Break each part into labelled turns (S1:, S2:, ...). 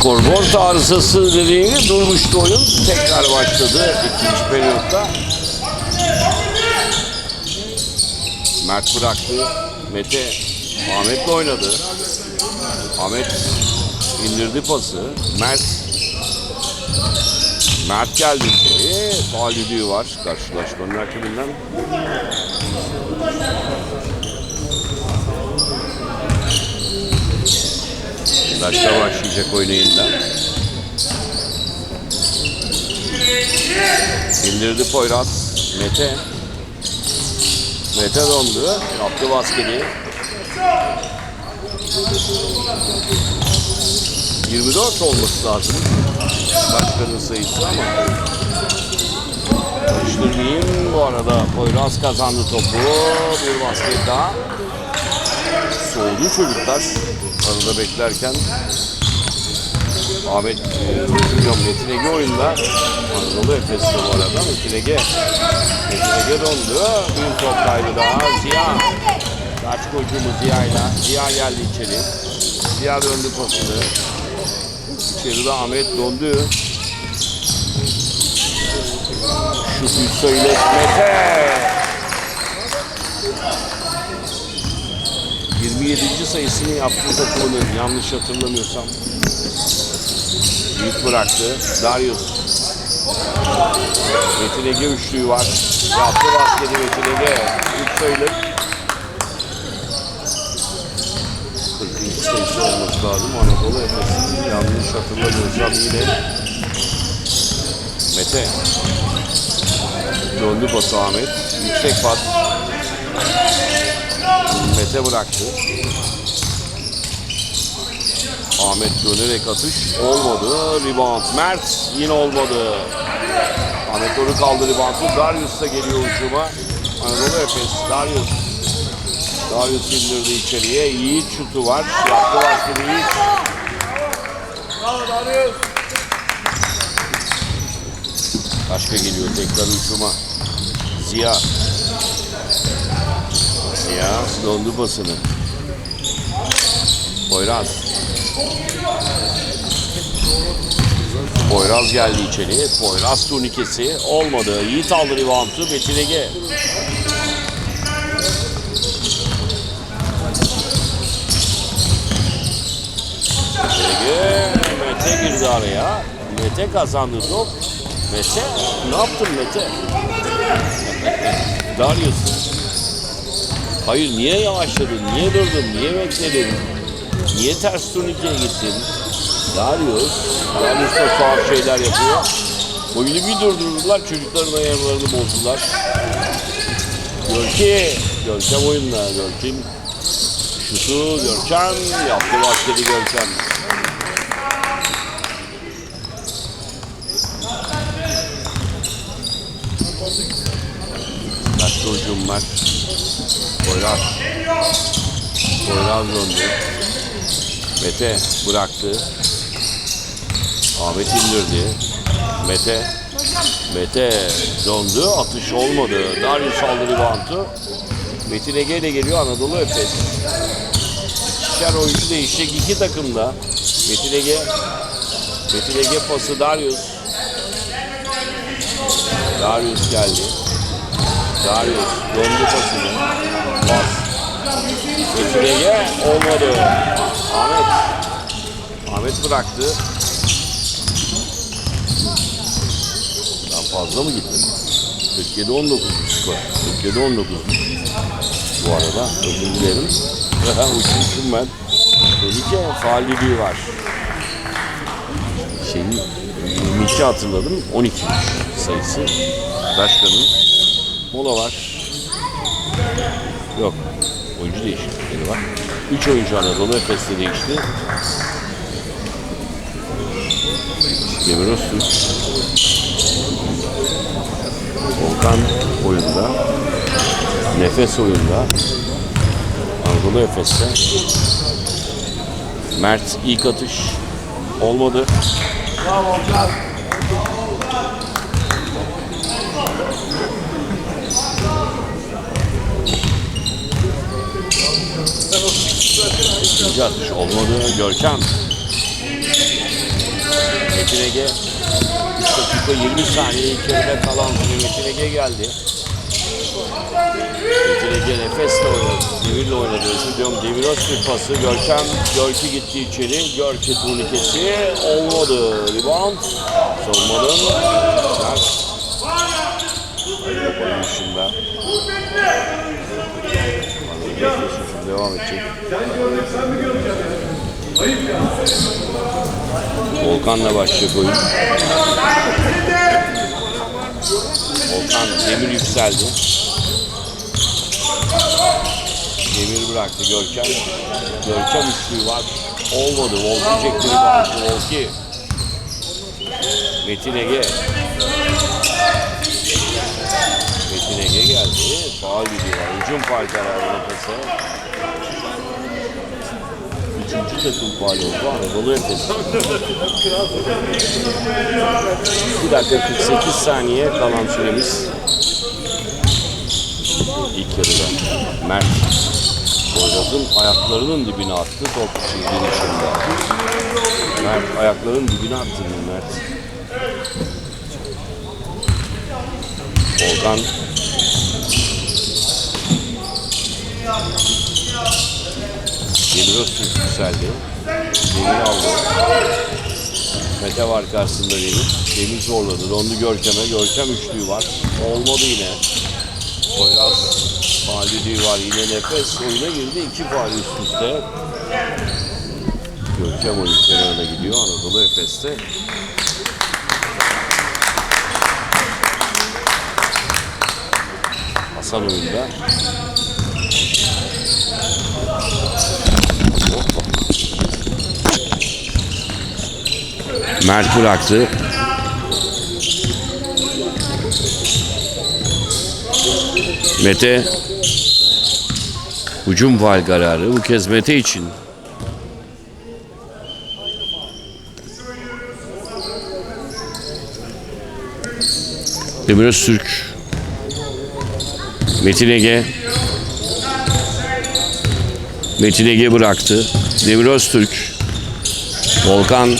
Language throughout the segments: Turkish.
S1: Skorboard arızası dediğini durmuştu oyun. Tekrar başladı ikinci periyotta. Mert bıraktı. Mete Ahmet'le oynadı. Ahmet indirdi pası. Mert Mert geldi içeri. Faal var karşılaşmanın hakeminden. Başta başlayacak oyunu yeniden. İndirdi Poyraz. Mete. Mete dondu. Yaptı basketi. 24 olması lazım. Başkanın sayısı ama. Karıştırmayayım. Bu arada Poyraz kazandı topu. Bir basket daha. Soğudu çocuklar. Arada beklerken Ahmet e, Hocam Metin Ege oyunda. Anadolu Efes'te bu arada. Metin Ege Metin Ege dondu. Bir top kaybı daha Ziya. Kaç kocuğumuz Ziya'yla. Ziya geldi içeri. Ziya döndü pasını. İçeride Ahmet dondu. Şut söyle Mete 27. sayısını yaptı takımının yanlış hatırlamıyorsam. Büyük bıraktı. Darius. Metin Ege üçlüğü var. Yaptı basketi Metin Ege. Üç sayılı. 42 sayısı olması lazım. Anadolu Efes'in yanlış hatırlamıyorsam yine Mete. Döndü pası Ahmet. Yüksek pas. Mete bıraktı. Ahmet dönerek atış olmadı. Rebound. Mert yine olmadı. Ahmet onu kaldı reboundu. Darius da geliyor hücuma. Anadolu Efes. Darius. Darius indirdi içeriye. Yiğit şutu var. Yaptı basketi Yiğit. Başka geliyor tekrar hücuma. Ziya. Dondu basını. Poyraz. Poyraz geldi içeri. Poyraz turnikesi olmadı. Yiğit aldı reboundu. Metin Ege. Ege. Mete girdi araya. Mete kazandı top. Mete ne yaptın Mete? Darius. Hayır niye yavaşladın? Niye durdun? Niye bekledin? Niye ters turnikeye gittin? Darius. Darius da tuhaf şeyler yapıyor. Oyunu bir durdurdular. Çocukların ayarlarını bozdular. Görki. Görkem oyunla. Görkem şutu. Görkem yaptı basketi Görkem. Başka hücum var. Poyraz. Poyraz döndü. Mete bıraktı. Ahmet indirdi. Mete. Mete döndü. Atış olmadı. Darius aldı reboundu. Metin Ege ile geliyor Anadolu Efes. İkişer oyuncu değişecek iki takımda. Metin Ege. Metin Ege pası Darius. Darius geldi. Darius döndü pasını. Metin Ege olmadı. Ahmet. Ahmet bıraktı. Daha fazla mı gitti? 47-19 skor. 47-19. Bu arada özür dilerim. Uçmuşum ben. Tehlike faaliyeti var. Şeyin 22 hatırladım. 12 sayısı. Başkanın. Mola var. Yok. Oyuncu değişiklikleri var. 3 oyuncu Anadolu Efes'te değişti. Demir Öztürk. Volkan oyunda. Nefes oyunda. Anadolu Efes'te. Mert ilk atış olmadı. İkinci atış olmadı. Görkem. Metin Ege 3 dakika 20 saniye yarıda kalan Metin Ege geldi. Metin Ege nefesle oynadı. Demir'le oynadı. Özür diliyorum. Demir Öztürk pası. Görkem. Görki gitti içeri. Görki turnikesi. Olmadı. Rebound. Savunmanın. Ters. Topanın dışında. Devam edecek. Volkan'la başlayacak oyun. Volkan Demir yükseldi. Demir bıraktı Görkem. Görkem üçlüğü var. Olmadı. Volki çekti bir baktı. Volki. Metin Ege. Metin Ege geldi. Faal gidiyor. Hücum faal kararı nefese. Üçüncü takım faal oldu. Anadolu Efes. 1 dakika 48 saniye kalan süremiz. İlk yarıda. Mert. Boyraz'ın ayaklarının dibine attı top çizginin içinde. Mert ayaklarının dibine attı Mert. Volkan. Demir Öztürk yükseldi. Demir aldı. Mete var karşısında Demir. Demir zorladı. Dondu Görkem'e. Görkem üçlüğü var. Olmadı yine. Poyraz faal düdüğü var. Yine nefes oyuna girdi. İki faal üst üste. Görkem oyun kenarına gidiyor. Anadolu Efes'te. Hasan oyunda. Mert bıraktı. Mete Hücum faal kararı bu kez Mete için. Demir Öztürk Metin Ege Metin Ege bıraktı. Demir Öztürk Volkan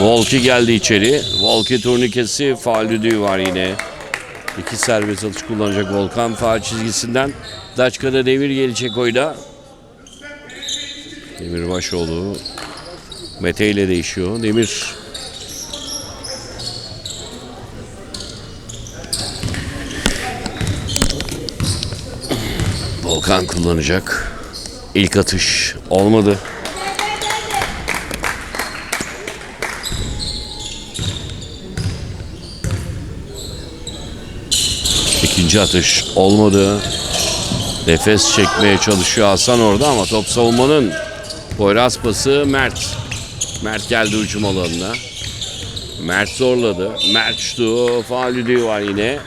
S1: Volki geldi içeri. Volki turnikesi faal düdüğü var yine. İki serbest atış kullanacak Volkan faal çizgisinden. Daçka'da devir gelecek oyda. Demir Başoğlu Mete ile değişiyor. Demir Volkan kullanacak. İlk atış olmadı. İkinci atış olmadı. Nefes çekmeye çalışıyor Hasan orada ama top savunmanın Poyraz pası Mert. Mert geldi hücum alanına. Mert zorladı. Mert şutu. Düdüğü var yine.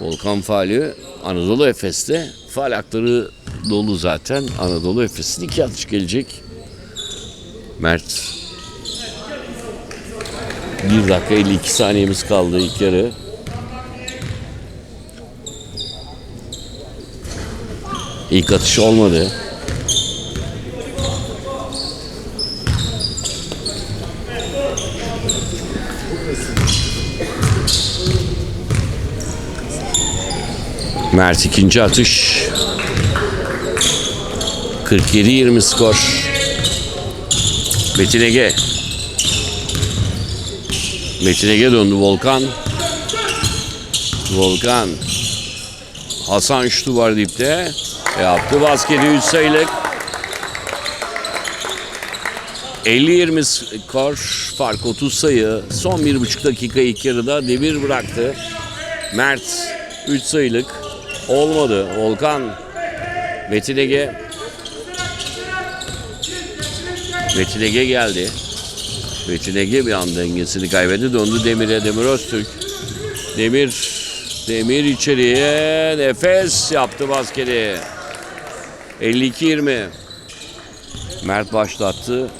S1: Volkan faali Anadolu Efes'te. Faal hakları dolu zaten. Anadolu Efes'in iki atış gelecek. Mert. 1 dakika 52 saniyemiz kaldı ilk yarı. İlk atış olmadı. Mert ikinci atış. 47-20 skor. Metin Ege. Metin Ege döndü Volkan. Volkan. Hasan şutu var dipte. Yaptı basketi 3 sayılık. 50-20 skor. Fark 30 sayı. Son 1,5 dakika ilk yarıda devir bıraktı. Mert 3 sayılık. Olmadı. Volkan. Metin Ege. Metin Ege geldi. Metin Ege bir an dengesini kaybetti. Döndü Demir'e. Demir Öztürk. Demir. Demir içeriye. Nefes yaptı basketi. 52-20. Mert başlattı.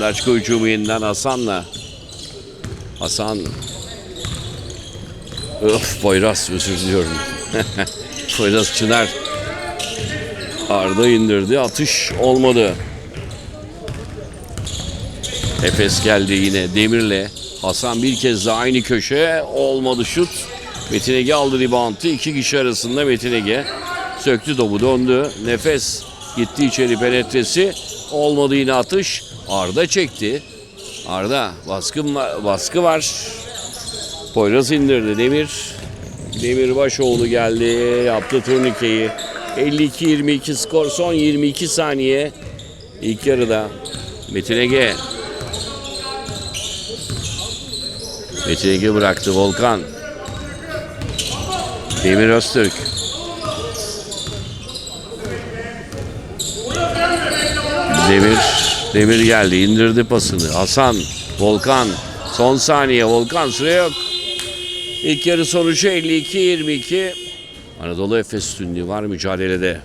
S1: Daçko hücumu yeniden Hasan'la. Hasan. Öf Poyraz özür diliyorum. Poyraz Çınar. Arda indirdi. Atış olmadı. Efes geldi yine Demir'le. Hasan bir kez daha aynı köşe. Olmadı şut. Metin Ege aldı reboundu. İki kişi arasında Metin Ege. Söktü topu döndü. Nefes gitti içeri penetresi. Olmadı yine atış. Arda çekti. Arda baskı, baskı var. Poyraz indirdi Demir. Demir Başoğlu geldi. Yaptı turnikeyi. 52-22 skor. Son 22 saniye. İlk yarıda. Metin Ege. Metin Ege bıraktı Volkan. Demir Öztürk. Demir Demir geldi indirdi pasını. Hasan Volkan son saniye Volkan süre yok. İlk yarı sonucu 52-22. Anadolu Efes üstünlüğü var mücadelede.